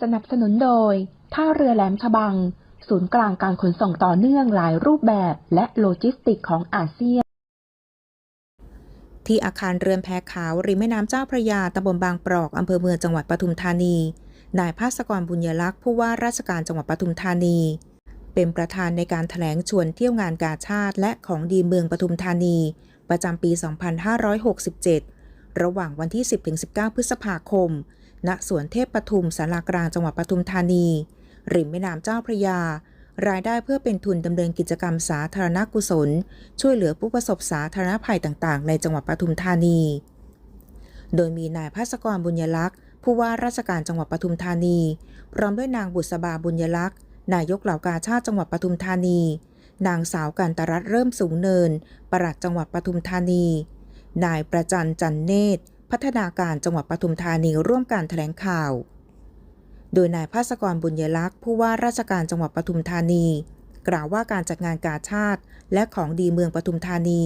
สนับสนุนโดย ท่าเรือแหลมฉบัง ศูนย์กลางการขนส่งต่อเนื่องหลายรูปแบบและโลจิสติกของอาเซียน ที่อาคารเรือนแพขาว ริมแม่น้ำเจ้าพระยาตำบลบางปรอกอำเภอเมืองจังหวัดปทุมธานี นายภาสกรบุญยลักษณ์ผู้ว่าราชการจังหวัดปทุมธานี เป็นประธานในการถแถลงชวนเที่ยวงานกาชาติ และของดีเมืองปทุมธานี ประจำปี 2567 ระหว่างวันที่ 10-19 พฤษภาคม ณสวนเทพปทุมสารากลางจังหวัดปทุมธานี ริมแม่น้ำเจ้าพระยา รายได้เพื่อเป็นทุนดำเนินกิจกรรมสาธารณกุศล ช่วยเหลือผู้ประสบสาธารณภัยต่างๆ ในจังหวัดปทุมธานี โดยมีนายภาสกรบุญยลักษณ์ ผู้ว่าราชการจังหวัดปทุมธานี พร้อมด้วยนางบุษบาบุญยลักษณ์นายกเหล่ากาชาติจังหวัดปทุมธานี นางสาวกันตรัตเริ่มสูงเนิน ปลัดจังหวัดปทุมธานี นายประจันจันเนตร พัฒนาการจังหวัดปทุมธานีร่วมการแถลงข่าว โดยนายภาสกรบุญยลักษ์ ผู้ว่าราชการจังหวัดปทุมธานี กล่าวว่าการจัดงานกาชาติและของดีเมืองปทุมธานี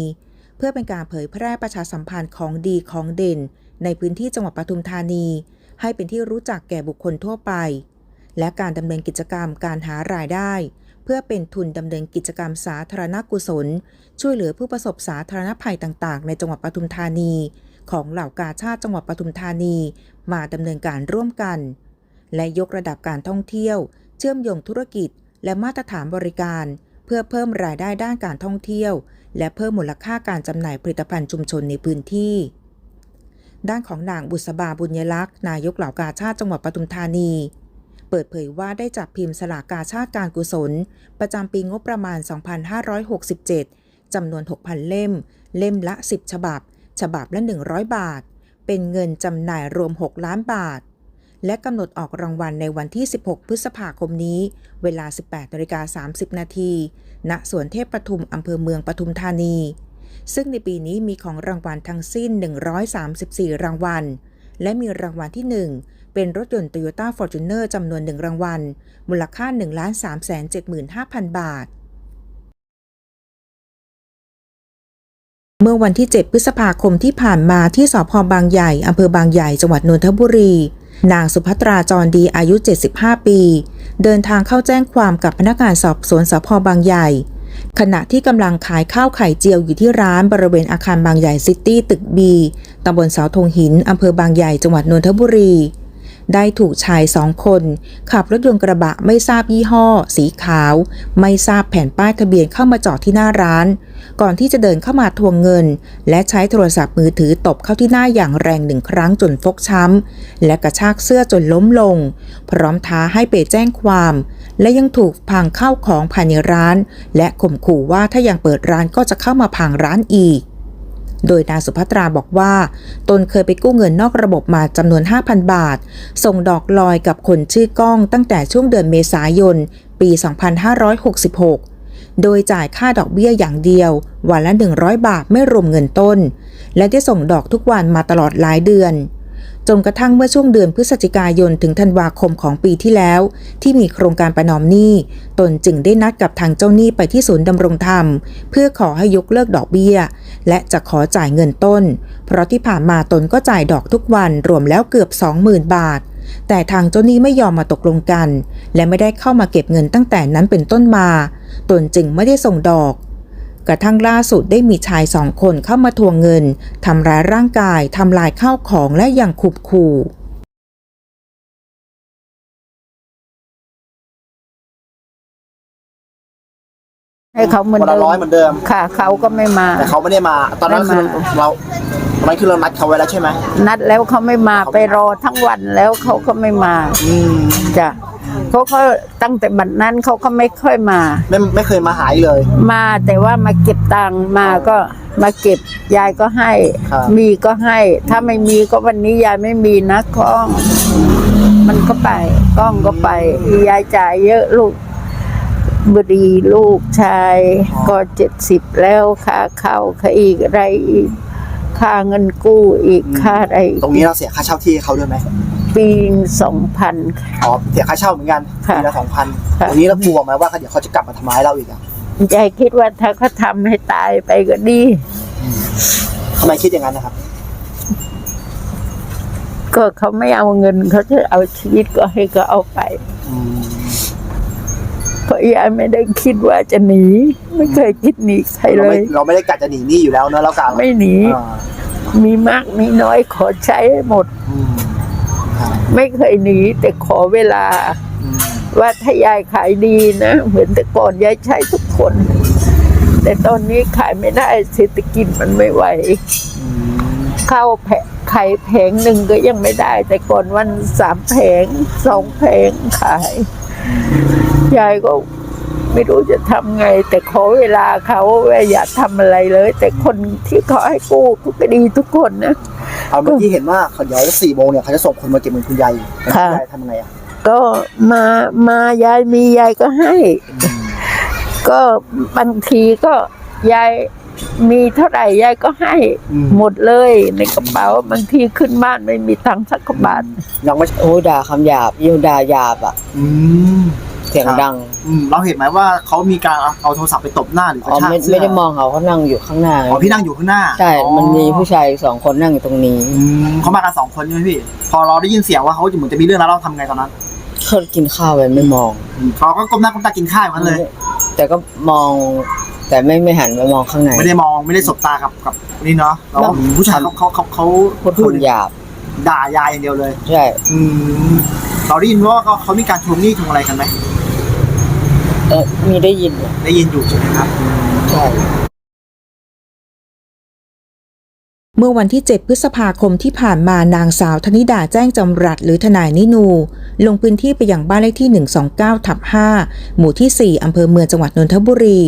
เพื่อเป็นการเผยแพร่ประชาสัมพันธ์ของดีของเด่น ในพื้นที่จังหวัดปทุมธานี ให้เป็นที่รู้จักแก่บุคคลทั่วไป และการดำเนินกิจกรรมการหารายได้เพื่อเป็นทุนดำเนินกิจกรรมสาธารณกุศล ช่วยเหลือผู้ประสบสาธารณภัยต่าง ๆ ในจังหวัดปทุมธานี ของเหล่ากาชาติจังหวัดปทุมธานีมาดำเนินการร่วมกัน และยกระดับการท่องเที่ยว เชื่อมโยงธุรกิจ และมาตรฐานบริการ เพื่อเพิ่มรายได้ด้านการท่องเที่ยว และเพิ่มมูลค่าการจำหน่ายผลิตภัณฑ์ชุมชนในพื้นที่ ด้านของนางบุษบาบุญยลักษณ์นายกเหล่ากาชาติจังหวัดปทุมธานีเปิดเผยว่าได้จัดพิมพ์สลากกาชาติการกุศล ประจำปีงบประมาณ 2567 จำนวน 6,000 เล่ม เล่มละ 10 ฉบับ ฉบับละ 100 บาท เป็นเงินจำหน่ายรวม 6 ล้านบาท และกำหนดออกรางวัลในวันที่ 16 พฤษภาคมนี้ เวลา 18นาฬิกา30 นาทีณสวนเทพปทุมอำเภอเมืองปทุมธานี ซึ่งในปีนี้มีของรางวัลทั้งสิ้น 134 รางวัล และมีรางวัลที่ 1เป็นรถยนต์ Toyota Fortuner จำนวน1รางวัล มูลค่า 1 3 7 5 0 0 0 บาท เมื่อวันที่ 7 พฤษภาคมที่ผ่านมาที่สพบางใหญ่อำเภอบางใหญ่จังหวัดนนทบุรี นางสุภัตราจรดีอายุ 75 ปี เดินทางเข้าแจ้งความกับพนักงานสอบสวนสพบางใหญ่ ขณะที่กำลังขายข้าวไข่เจียวอยู่ที่ร้านบริเวณอาคารบางใหญ่ซิตี้ตึกบีตำบลเสาธงหินอำเภอบางใหญ่จังหวัดนนทบุรี ได้ถูกชายสองคน ขับรถยนต์กระบะไม่ทราบยี่ห้อ สีขาว ไม่ทราบแผ่นป้ายทะเบียนเข้ามาจอดที่หน้าร้าน ก่อนที่จะเดินเข้ามาทวงเงิน และใช้โทรศัพท์มือถือตบเข้าที่หน้าอย่างแรงหนึ่งครั้งจนฟกช้ำ และกระชากเสื้อจนล้มลง พร้อมท้าให้ไปแจ้งความ และยังถูกพังเข้าของภายในร้าน และข่มขู่ว่าถ้ายังเปิดร้านก็จะเข้ามาพังร้านอีก โดยนางสุภัตราบอกว่า ตนเคยไปกู้เงินนอกระบบมาจำนวน 5,000 บาท ส่งดอกลอยกับคนชื่อก้องตั้งแต่ช่วงเดือนเมษายน ปี 2566 โดยจ่ายค่าดอกเบี้ยอย่างเดียว วันละ 100 บาทไม่รวมเงินต้น และได้ส่งดอกทุกวันมาตลอดหลายเดือน จนกระทั่งเมื่อช่วงเดือนพฤศจิกายนถึงธันวาคมของปีที่แล้ว ที่มีโครงการประนอมหนี้ ตนจึงได้นัดกับทางเจ้าหนี้ไปที่ศูนย์ดำรงธรรม เพื่อขอให้ยกเลิกดอกเบี้ย และจะขอจ่ายเงินต้น เพราะที่ผ่านมาตนก็จ่ายดอกทุกวันรวมแล้วเกือบ 20,000 บาท แต่ทางเจ้าหนี้ไม่ยอมมาตกลงกัน และไม่ได้เข้ามาเก็บเงินตั้งแต่นั้นเป็นต้นมา ตนจึงไม่ได้ส่งดอก กระทั่งล่าสุดได้มีชายสองคนเข้ามาทวงเงิน ทำร้ายร่างกาย ทำลายข้าวของและยังขุบขู่ให้เขาเหมือนวันเดิละมร้อยเหมือนเดิม ค่ะ เขาก็ไม่มา แต่เขาไม่ได้มา ตอนนั้นไม่คือมา เราตอนนั้นคือเรานัดเขาไว้แล้วใช่ไหมนัดแล้วเขาไม่มาไปรอทั้งวันแล้วเขาก็ไม่มาอืมจ้ะ เขาก็ตั้งแต่บัดนั้นเขาก็ไม่ค่อยมา ไม่ไม่เคยมาหายเลย มาแต่ว่ามาเก็บตังค์มาก็มาเก็บยายก็ให้ ครับ มีก็ให้ ถ้าไม่มีก็วันนี้ยายไม่มีนะก้องมันมันก็ไปกล้องก็ไป ยายจ่ายเยอะลูกบดีลูกชาย ก็เจ็ดสิบแล้วค่าข้าวค่าอีกอะไรอีกค่าเงินกู้อีกค่าอะไรอีก ตรงนี้เราเสียค่าเช่าที่เขาด้วยไหม ปีสองพัน อ๋อเสียค่าเช่าเหมือนกันค่ะปีละสองพันค่ะ ตรงนี้เรากลัวไหมว่าเดี๋ยวเขาจะกลับมาทำร้ายเราอีกอะยายคิดว่าถ้าเขาทำให้ตายไปก็ดี ทำไมคิดอย่างนั้นนะครับ ก็เขาไม่เอาเงินเขาจะเอาชีวิตก็ให้เขาเอาไป อืมเพราะยายไม่ได้คิดว่าจะหนี ไม่เคยคิดหนีใครเราเลไม่ย เราไม่ได้กะจะหนีหนี้อยู่แล้วเนอะเรากะไม่หนี อ่ามีมากมีน้อยขอใช้ให้หมด อืมครับ ไม่เคยหนีแต่ขอเวลาอืมว่าถ้ายายขายดีนะ เหมือนแต่ก่อนยายใช้ทุกคน แต่ตอนนี้ขายไม่ได้เศรษฐกิจมันไม่ไหวอืมข้าวแผงไข่แผงหนึ่งก็ยังไม่ได้ แต่ก่อนวันสามแผงสองแผงขาย ยายก็ไม่รู้จะทำไง แต่ขอเวลาเขาว่าอย่าทำอะไรเลย แต่คนที่เขาให้กู้ก็ดีทุกคนนะ เอาเมื่อกี้เห็นว่าเขาเดี๋ยวสี่โมงเนี่ยเขาจะส่งคนมาเก็บเงินคุณยายอยู่แล้วค่ะคุณยายทำไงอะก็มามายายมียายก็ให้ ก็บางทีก็ยายมีเท่าไหร่ยายก็ให้อืมหมดเลยในกระเป๋าบางทีขึ้นบ้านไม่มีตังค์สักกระบาทยังไม่โอ้ยด่าคำหยาบยิ่งด่าหยาบอะอืม เสียงครับดังอืมเราเห็นไหมว่าเขามีการเอาเอาโทรศัพท์ไปตบหน้าหรือกอ๋ระอชากไม่เสื้อไม่ได้มองเขาเขานั่งอยู่ข้างหน้าอ๋อพี่นั่งอยู่ข้างหน้าใช่อ๋อมันมีผู้ชายสองคนนั่งอยู่ตรงนี้อืมเขามากันสองคนใช่ไหมพี่ พอเราได้ยินเสียงว่าเขาเหมือนจะมีเรื่องแล้วเราทำไงตอนนั้นเขากินข้าวไปไม่มอง อืมเขาก็ก้มหน้าก้มตากินข้าวอย่างนั้นเลย แต่ก็มอง แต่ไม่ไม่หันไปมองข้างใน ไม่ได้มองไม่ได้สบตากับกับนี่เนาะแล้วแล้วผู้ชายเขาเขาเขาเขาพูดพูดคำหยาบด่ายายอย่างเดียวเลย ใช่ อืมเราได้ยินว่าเขาเขามีการทวงหนี้ทวงอะไรกันไหม เออมีได้ยินอยู่ได้ยินอยู่ใช่ไหมครับใช่เมื่อวันที่ 7 พฤษภาคมที่ผ่านมานางสาวธนิดาแจ้งจำรัดหรือทนายนินู ลงพื้นที่ไปยังบ้านเลขที่ 129 ทับ 5 หมู่ที่ 4 อำเภอเมืองจังหวัดนนทบุรี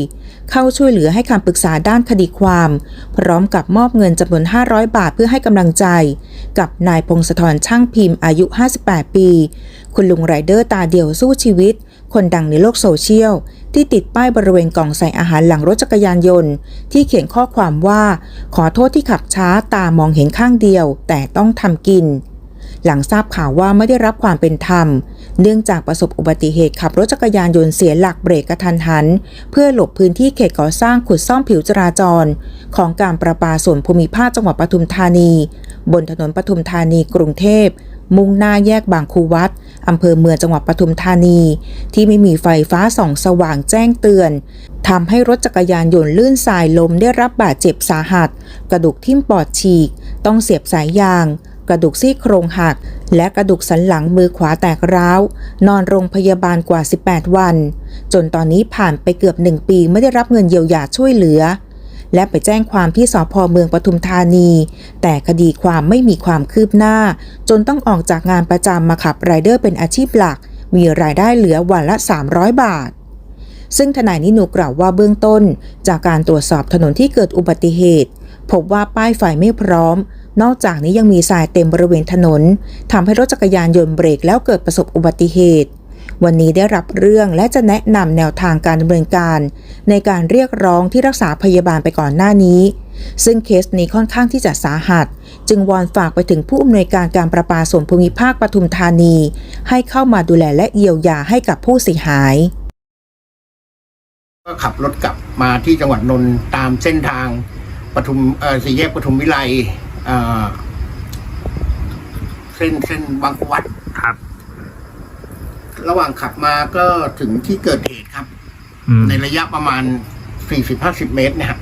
เข้าช่วยเหลือให้คำปรึกษาด้านคดีความ พร้อมกับมอบเงินจำนวน 500 บาทเพื่อให้กำลังใจ กับนายพงศธรช่างพิมพ์อายุ 58 ปี คุณลุงไรเดอร์ตาเดียวสู้ชีวิต คนดังในโลกโซเชียล ที่ติดป้ายบริเวณกล่องใส่อาหารหลังรถจักรยานยนต์ ที่เขียนข้อความว่า ขอโทษที่ขับช้าตามองเห็นข้างเดียว แต่ต้องทำกิน หลังทราบข่าวว่าไม่ได้รับความเป็นธรรม เนื่องจากประสบอุบัติเหตุขับรถจักรยานยนต์เสียหลักเบรกกระทันหัน เพื่อหลบพื้นที่เขตก่อสร้างขุดซ่อมผิวจราจร ของการประปาส่วนภูมิภาคจังหวัดปทุมธานี บนถนนปทุมธานีกรุงเทพ มุ่งหน้าแยกบางคูวัดอำเภอเมืองจังหวัดปทุมธานี ที่ไม่มีไฟฟ้าส่องสว่างแจ้งเตือนทำให้รถจักรยานยนต์ลื่นสายลมได้รับบาดเจ็บสาหัส กระดูกทิ่มปอดฉีก ต้องเสียบสายยาง กระดูกซี่โครงหัก และกระดูกสันหลังมือขวาแตกร้าว นอนโรงพยาบาลกว่า 18 วัน จนตอนนี้ผ่านไปเกือบหนึ่งปีไม่ได้รับเงินเยียวยาช่วยเหลือ และไปแจ้งความที่สพเมืองปทุมธานี แต่คดีความไม่มีความคืบหน้า จนต้องออกจากงานประจำมาขับไรเดอร์เป็นอาชีพหลัก มีรายได้เหลือวันละ 300 บาท ซึ่งทนายนินูกล่าวว่าเบื้องต้น จากการตรวจสอบถนนที่เกิดอุบัติเหตุ พบว่าป้ายไฟไม่พร้อม นอกจากนี้ยังมีทรายเต็มบริเวณถนนทำให้รถจักรยานยนต์เบรกแล้วเกิดประสบอุบัติเหตุ วันนี้ได้รับเรื่องและจะแนะนำแนวทางการดำเนินการ ในการเรียกร้องที่รักษาพยาบาลไปก่อนหน้านี้ ซึ่งเคสนี้ค่อนข้างที่จะสาหัส จึงวอนฝากไปถึงผู้อำนวยการการประปาส่วนภูมิภาคปทุมธานี ให้เข้ามาดูแลและเยียวยาให้กับผู้เสียหาย ก็ขับรถกลับมาที่จังหวัดนนท์ตามเส้นทางปทุมเอ่อสี่แยกปทุมวิไลเอ่อเส้นเส้นบางกวัด รับระหว่างขับมาก็ถึงที่เกิดเหตุครับในระยะประมาณสี่สิบห้าสิบเมตรนะฮะ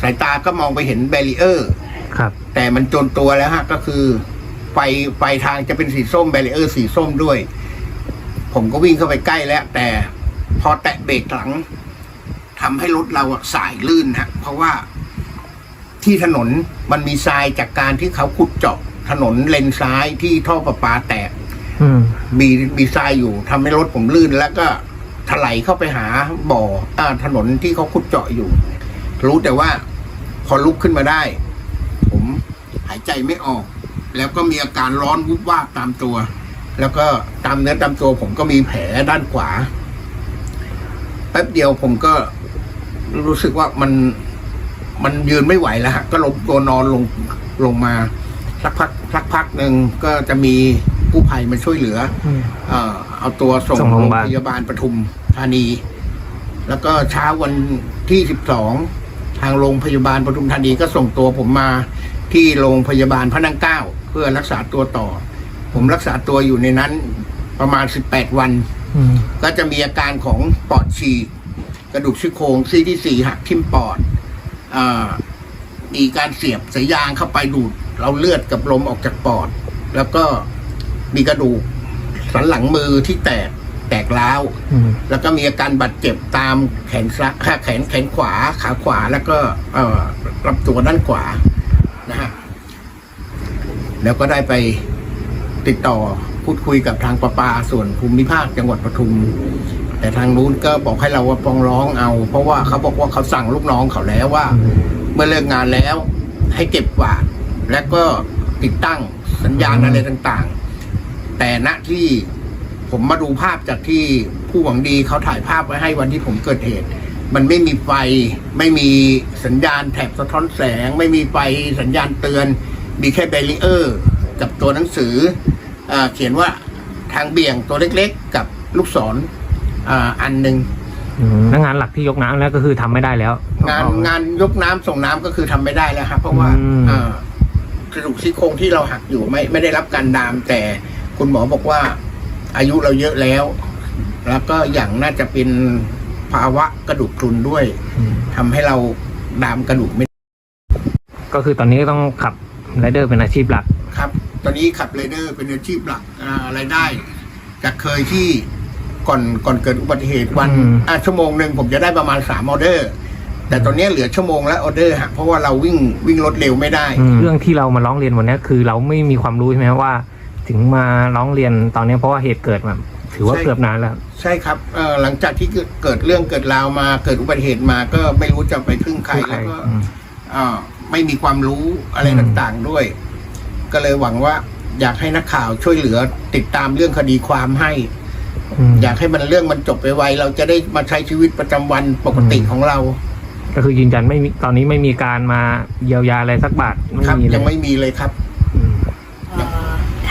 สายตาก็มองไปเห็นแบรีเออร์ ครับ แต่มันจนตัวแล้วฮะก็คือไฟไฟทางจะเป็นสีส้มแบรีเออร์สีส้มด้วย ผมก็วิ่งเข้าไปใกล้แล้ว แต่พอแตะเบรกหลังทำให้รถเราอะสายลื่นฮะเพราะว่าที่ถนนมันมีทรายจากการที่เขาขุดเจาะถนนเลนซ้ายที่ท่อประปาแตกอื มีมีทรายอยู่ทำให้รถผมลื่นแล้วก็ถลายเข้าไปหาบ่ออาถนนที่เขาขุดเจาะอยู่ รู้แต่ว่าพอลุกขึ้นมาได้ ผมหายใจไม่ออก แล้วก็มีอาการร้อนวุบวาบตามตัว แล้วก็ตามเนื้อตามตัวผมก็มีแผลด้านขวาแป๊บเดียวผมก็รู้สึกว่ามันมันยืนไม่ไหวแล้วฮะก็ล้มตัวนอนลงลงมา สักพักสักพักหนึ่งก็จะมี กู้ภัยมาช่วยเหลือเอ่อเอาตัวส่งส่งโรโรงงพยาบาล พยาบาลปทุมธานี แล้วก็เช้าวันที่สิบสองทางโรงพยาบาลปทุมธานีก็ส่งตัวผมมาที่โรงพยาบาลพระนั่งเกล้าเพื่อรักษาตัวต่อ ผมรักษาตัวอยู่ในนั้นประมาณสิบแปดวัน อืม ก็จะมีอาการของปอดฉีกกระดูกซี่โครงซี่ที่สี่หักทิ่มปอดอามีการเสียบสายยางเข้าไปดูด เราเลือดกับลมออกจากปอด แล้วก็ มีกระดูกสันหลังมือที่แตกแตกร้าว อืม แล้วก็มีอาการบาดเจ็บตามแขนซ้ายแขนแขนขวาขาขวาแล้วก็เอ่อลำตัวด้านขวานะฮะแล้วก็ได้ไปติดต่อพูดคุยกับทางประปาส่วนภูมิภาคจังหวัดปทุม แต่ทางนู้นก็บอกให้เราว่าฟ้องร้องเอา เพราะว่าเขาบอกว่าเขาสั่งลูกน้องเขาแล้วว่า เมื่อเลิกงานแล้วให้เก็บกวาดและก็ติดตั้งสัญญาณอะไรต่างๆ แต่ณที่ผมมาดูภาพจากที่ผู้หวังดีเขาถ่ายภาพไว้ให้วันที่ผมเกิดเหตุ มันไม่มีไฟ ไม่มีสัญญาณแถบสะท้อนแสง ไม่มีไฟสัญญาณเตือน มีแค่เบรีเออร์กับตัวหนังสืออาเขียนว่าทางเบี่ยงตัวเล็กๆ กับลูกศรอาอันหนึ่งอืมแล้วงานหลักที่ยกน้ำแล้วก็คือทำไม่ได้แล้ว งานงานยกน้ำส่งน้ำก็คือทำไม่ได้แล้วครับเพราะว่าอืมอ่ากระดูกซี่โครงที่เราหักอยู่ไม่ไม่ได้รับการดามแต่ คุณหมอบอกว่า อายุเราเยอะแล้ว แล้วก็อย่างน่าจะเป็นภาวะกระดูกพรุนด้วยอืมทำให้เราดามกระดูกไม่ก็คือตอนนี้ก็ต้องขับไรเดอร์เป็นอาชีพหลักครับ ตอนนี้ขับเรเดอร์เป็นอาชีพหลักอ่ารายได้ จากเคยที่ก่อนก่อนเกิดอุบัติเหตุวันอืมอะชั่วโมงหนึ่งผมจะได้ประมาณสามออเดอร์ แต่ตอนนี้เหลือชั่วโมงละออเดอร์ฮะเพราะว่าเราวิ่งวิ่งรถเร็วไม่ได้ เรื่องที่เรามาร้องเรียนวันนี้คือเราไม่มีความรู้ใช่ไหมว่า ถึงมาร้องเรียนตอนนี้เพราะว่าเหตุเกิดแบบถือว่าใช่ เกือบนานแล้ว ใช่ครับเอ่อหลังจากที่เกิดเกิดเรื่องเกิดราวมา เกิดอุบัติเหตุมาก็ไม่รู้จะไปพึ่งใครพึ่งใครแล้วก็อืมเอ่อไม่มีความรู้อะไรอืม ต่างๆด้วย ก็เลยหวังว่า อยากให้นักข่าวช่วยเหลือติดตามเรื่องคดีความให้อืมอยากให้มันเรื่องมันจบไปไวเราจะได้มาใช้ชีวิตประจำวันปกติอืมของเรา ก็คือยืนยันไม่มีตอนนี้ไม่มีการมาเยียวยาอะไรสักบาทไม่ครับมีเลยัยงไม่มีเลยครับอืมเอ่อ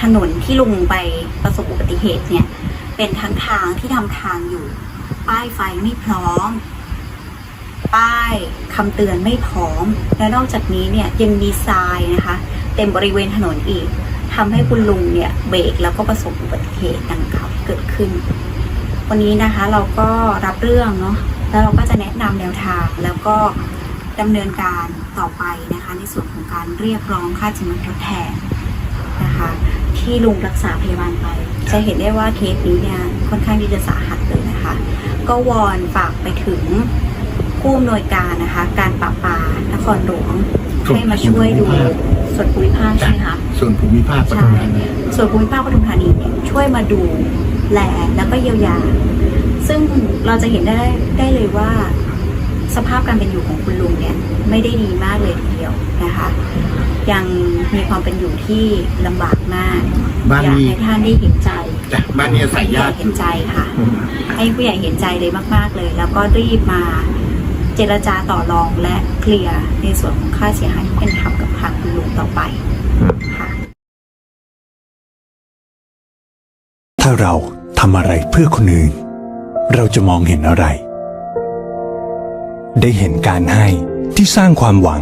ถนนที่ลุงไปประสบอุบัติเหตุเนี่ย เป็นทั้งทางที่ทำทางอยู่ ป้ายไฟไม่พร้อม ป้ายคำเตือนไม่พร้อม และนอกจากนี้เนี่ยยังมีทรายนะคะ เต็มบริเวณถนนอีกทำให้คุณลุงเนี่ยเบรกแล้วก็ประสบอุบัติเหตุดังกล่าวที่เกิดขึ้น วันนี้นะคะเราก็รับเรื่องเนาะแล้วเราก็จะแนะนำแนวทางแล้วก็ดำเนินการต่อไปนะคะ ในส่วนของการเรียกร้องค่าสินไหมทดแทน นะคะ ที่ลุงรักษาพยาบาลไป จะเห็นได้ว่าเคสนี้เนี่ยค่อนข้างที่จะสาหัสเลยนะคะ ก็วอนฝากไปถึงผู้อำนวยการนะคะ การปราบปรามนครหลวงส่วนให้มาช่วยดูส่วนภูมิภาคใช่ไหมคะส่วนภูมิภาคปใช่ทุมธานีส่วนภูมิภาคปทุมธานีเนี่ยช่วยมาดูแลแล้วก็เยียวยา ซึ่งเราจะเห็นได้ได้เลยว่าสภาพการเป็นอยู่ของคุณลุงเนี่ยไม่ได้ดีมากเลยทีเดียวนะคะ ยังมีความเป็นอยู่ที่ลำบากมากบ้านอยากนี้ให้ท่านได้เห็นใจจ้ะบ้านนี้ใส่ให้ผู้ใหยาญ่กเห็นใจค่ะให้ผู้ใหญ่เห็นใจเลยมาก ๆ เลย แล้วก็รีบมาเจรจาต่อรองและเคลียร์ในส่วนของค่าเสียหายที่เป็นธรรมกับทางคุณลุงต่อไปค่ะ ถ้าเราทำอะไรเพื่อคนอื่น เราจะมองเห็นอะไร ได้เห็นการให้ที่สร้างความหวัง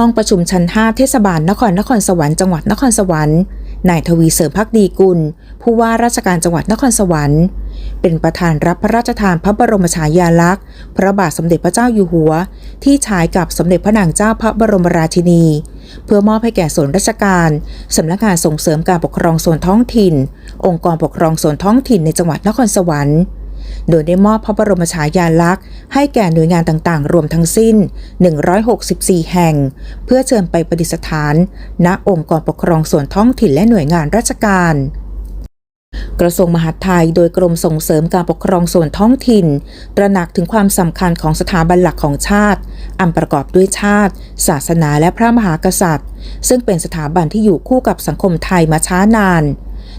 ห้องประชุมชั้น 5 เทศบาลนครนครสวรรค์จังหวัดนครสวรรค์นายทวีเสริมพักดีกุล ผู้ว่าราชการจังหวัดนครสวรรค์ เป็นประธานรับพระราชทานพระบรมฉายาลักษณ์ พระบาทสมเด็จพระเจ้าอยู่หัว ที่ฉายกับสมเด็จพระนางเจ้าพระบรมราชินี เพื่อมอบให้แก่ส่วนราชการสำนักงานส่งเสริมการปกครองส่วนท้องถิ่น องค์กรปกครองส่วนท้องถิ่นในจังหวัดนครสวรรค์ โดยได้มอบพระบรมฉายาลักษณ์ ให้แก่หน่วยงานต่างๆ รวมทั้งสิ้น 164 แห่ง เพื่อเชิญไปประดิษฐาน ณ องค์กรปกครองส่วนท้องถิ่นและหน่วยงานราชการกระทรวงมหาดไทยโดยกรมส่งเสริมการปกครองส่วนท้องถิ่น ตระหนักถึงความสำคัญของสถาบันหลักของชาติ อันประกอบด้วยชาติ ศาสนาและพระมหากษัตริย์ ซึ่งเป็นสถาบันที่อยู่คู่กับสังคมไทยมาช้านาน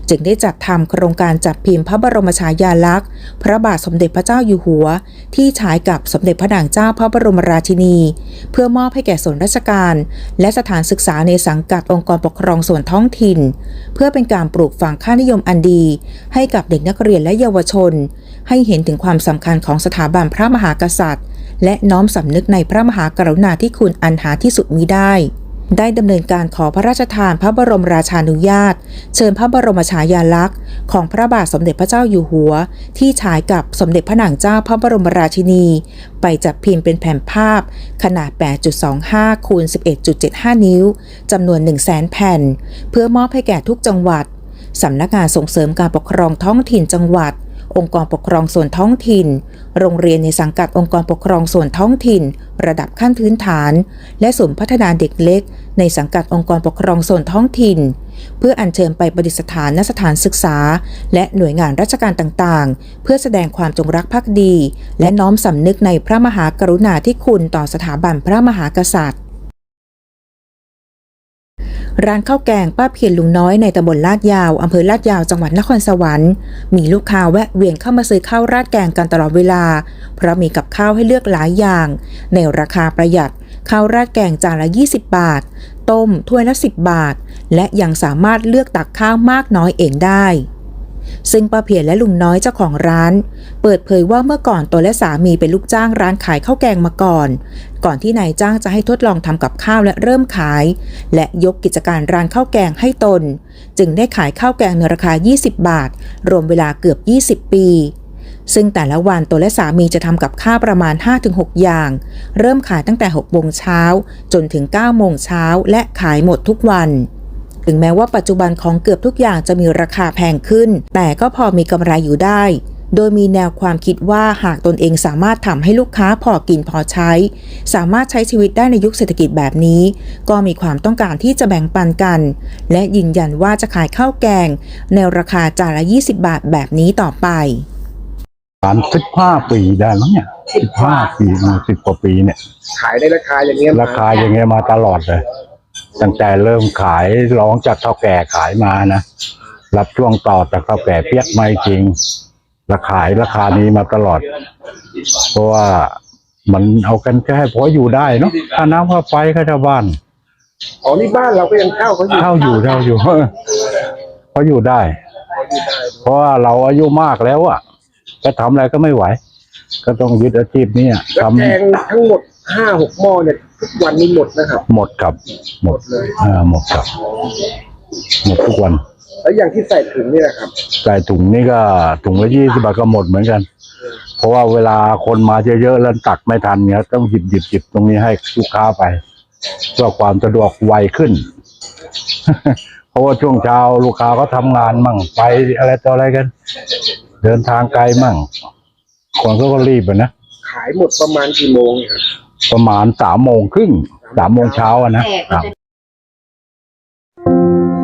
จึงได้จัดทำโครงการจัดพิมพ์พระบรมฉายาลักษณ์ พระบาทสมเด็จพระเจ้าอยู่หัว ที่ฉายกับสมเด็จพระนางเจ้าพระบรมราชินี เพื่อมอบให้แก่ส่วนราชการ และสถานศึกษาในสังกัดองค์กรปกครองส่วนท้องถิ่น เพื่อเป็นการปลูกฝังค่านิยมอันดี ให้กับเด็กนักเรียนและเยาวชน ให้เห็นถึงความสำคัญของสถาบันพระมหากษัตริย์ และน้อมสำนึกในพระมหากรุณาธิคุณอันหาที่สุดมิได้ ได้ดำเนินการขอพระราชทานพระบรมราชานุญาต เชิญพระบรมฉายาลักษณ์ ของพระบาทสมเด็จพระเจ้าอยู่หัว ที่ฉายกับสมเด็จพระนางเจ้าพระบรมราชินี ไปจัดพิมพ์เป็นแผ่นภาพ ขนาด 8.25 คูณ 11.75 นิ้วจำนวน 1 0 0 0 0แแผ่น เพื่อมอบให้แก่ทุกจังหวัดสำนักงานส่งเสริมการปกครองท้องถิ่นจังหวัด องค์กรปกครองส่วนท้องถิ่น โรงเรียนในสังกัดองค์กรปกครองส่วนท้องถิ่น ระดับขั้นพื้นฐาน และศูนย์พัฒนาเด็กเล็ก ในสังกัดองค์กรปกครองส่วนท้องถิ่น เพื่ออัญเชิญไปประดิษฐานณสถานศึกษา และหน่วยงานราชการต่างๆ เพื่อแสดงความจงรักภักดี และน้อมสำนึกในพระมหากรุณาธิคุณต่อสถาบันพระมหากษัตริย์ ร้านข้าวแกงป้าเพียรลุงน้อยในตำบลลาดยาวอำเภอลาดยาวจังหวัดนครสวรรค์มีลูกค้าแวะเวียนเข้ามาซื้อข้าวราดแกงกันตลอดเวลา เพราะมีกับข้าวให้เลือกหลายอย่าง ในราคาประหยัดข้าวราดแกงจานละ 20 บาท ต้มถ้วยละ 10 บาท และยังสามารถเลือกตักข้าวมากน้อยเองได้ ซึ่งป้าเพียรและลุงน้อยเจ้าของร้าน เปิดเผยว่าเมื่อก่อนตัวและสามีเป็นลูกจ้างร้านขายข้าวแกงมาก่อน ก่อนที่นายจ้างจะให้ทดลองทำกับข้าวและเริ่มขาย และยกกิจการร้านข้าวแกงให้ตน จึงได้ขายข้าวแกงในราคา 20 บาท รวมเวลาเกือบ 20 ปีซึ่งแต่ละวันตัวและสามีจะทำกับข้าวประมาณ 5-6 อย่าง เริ่มขายตั้งแต่ 6 โมงเช้า จนถึง 9 โมงเช้า และขายหมดทุกวัน ถึงแม้ว่าปัจจุบันของเกือบทุกอย่างจะมีราคาแพงขึ้น แต่ก็พอมีกำไรอยู่ได้ โดยมีแนวความคิดว่าหากตนเองสามารถทำให้ลูกค้าพอกินพอใช้ สามารถใช้ชีวิตได้ในยุคเศรษฐกิจแบบนี้ ก็มีความต้องการที่จะแบ่งปันกัน และยืนยันว่าจะขายข้าวแกง ในราคาจานละ 20 บาทแบบนี้ต่อไปสามสิบห้าปีได้มั้งเนี่ยสิบห้าปีมาสิบกว่าปีเนี่ย ขายได้ราคาอย่างเงี้ยราคาอย่างเงี้ยมาตลอดเลย ตั้งแต่เริ่มขายร้องจากเท่าแก่ขายมานะ รับช่วงต่อจากเท่าแก่เปียกไม่จริงราขายราคานี้มาตลอด เพราะว่ามันเอากันแค่พออยู่ได้เนาะค่าน้ำค่าไฟค่าชาวบ้านอ๋อนี่บ้านเราก็ยังเช่าเขาอยู่เช่าอยู่เช่าอยู่เขาอยู่ได้ เพราะว่าเราอายุมากแล้วอะจะทำอะไรก็ไม่ไหว ก็ต้องยึดอาชีพนี้อะแล้วทำแกงทั้งหมด ห้าหกหม้อเนี่ยทุกวันนี้หมดนะครับ หมดกับหมดเลยอ่าหมดกับ หมดทุกวัน แล้วอย่างที่ใส่ถุงนี่แหละครับ ใส่ถุงนี่ก็ถุงละยี่สิบาทก็หมดเหมือนกัน เพราะว่าเวลาคนมาเยอะๆแล้วตักไม่ทันเนี้ยต้องหยิบหยิบหยิบตรงนี้ให้ลูกค้าไปเพื่อความสะดวกไวขึ้น เพราะว่าช่วงเช้าลูกค้าก็ทำงานมั่งไปอะไรต่ออะไรกัน เดินทางไกลมั่งคนเขาก็รีบอะนะขายหมดประมาณกี่โมงเนี่ยครับ ประมาณสามโมงครึ่งสามโมงเช้าอะนะครับ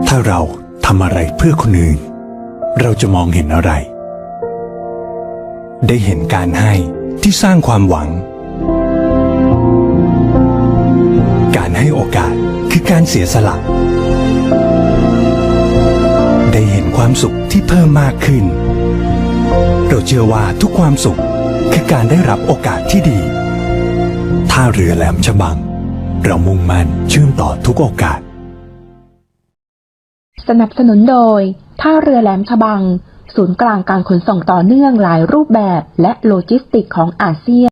ถ้าเราทำอะไรเพื่อคนอื่น เราจะมองเห็นอะไร ได้เห็นการให้ที่สร้างความหวัง การให้โอกาสคือการเสียสละ ได้เห็นความสุขที่เพิ่มมากขึ้น เราเชื่อว่าทุกความสุขคือการได้รับโอกาสที่ดี ท่าเรือแหลมฉบัง เรามุ่งมั่นเชื่อมต่อทุกโอกาส สนับสนุนโดย ท่าเรือแหลมฉบัง ศูนย์กลางการขนส่งต่อเนื่องหลายรูปแบบและโลจิสติกของอาเซียน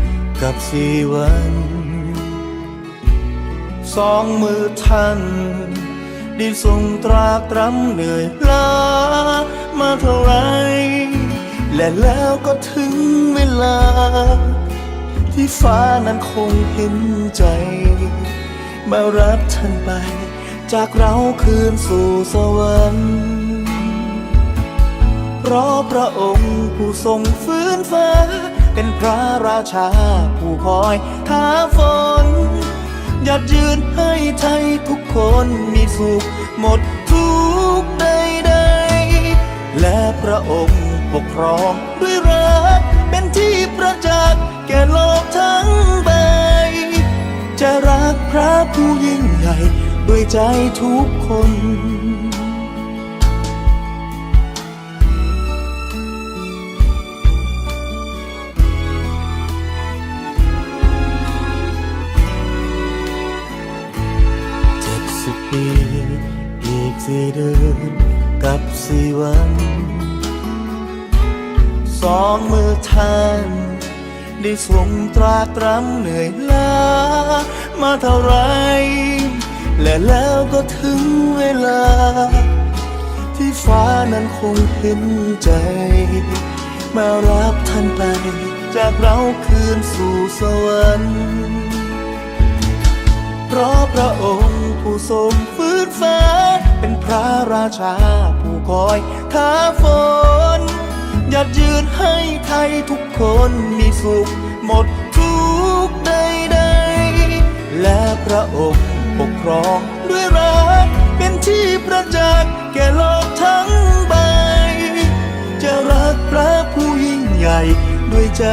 กับสี่วัน สองมือท่านได้ทรงตรากตรำเหนื่อยล้ามาเท่าไร และแล้วก็ถึงเวลา ที่ฟ้านั้นคงเห็นใจ มารับท่านไป จากเราคืนสู่สวรรค์เพราะพระองค์ผู้ทรงฟื้นฟ้า เป็นพระราชาผู้คอยท้าฝนหยัดยืนให้ไทยทุกคนมีสุขหมดทุกข์ใดและพระองค์ปกครองด้วยรักเป็นที่ประจักษ์แก่โลกทั้งใบ จะรักพระผู้ยิ่งใหญ่ด้วยใจทุกคน วัน สองมือท่าน ได้ทรงตราตรำเหนื่อยล้ามาเท่าไร และแล้วก็ถึงเวลา ที่ฟ้านั้นคงเห็นใจ มารับท่านไปจากเราคืนสู่สวรรค์เพราะพระองค์ผู้ทรงฟื้นฟ้าเป็นพระราชาผู้ คอยท้าฝนหยัดยืนให้ไทยทุกคนมีสุข หมดทุกข์ใดๆและพระองค์ปกครองด้วยรัก เป็นที่ประจักษ์แก่โลกทั้งใบ จะรักพระผู้ยิ่งใหญ่ ด้วยใจ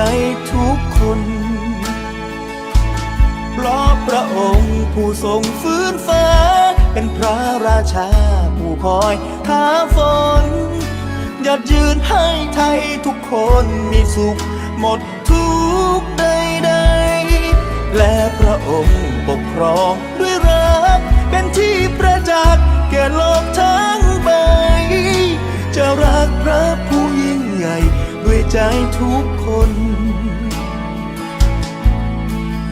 ทุกคนเพราะพระองค์ผู้ทรงฟื้นฟ้า เป็นพระราชา ผู้คอยท้าฝนหยัดยืนให้ไทยทุกคนมีสุขหมดทุกข์ใดและพระองค์ปกครองด้วยรัก เป็นที่ประจักษ์แก่โลกทั้งใบ จะรักพระผู้ยิ่งใหญ่ด้วยใจทุกคน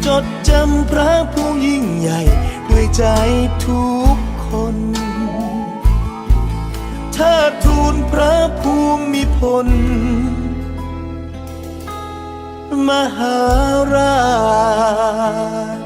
จดจำพระผู้ยิ่งใหญ่ด้วยใจทุกคน ถ้าทูลพระภูมิพล มหาราช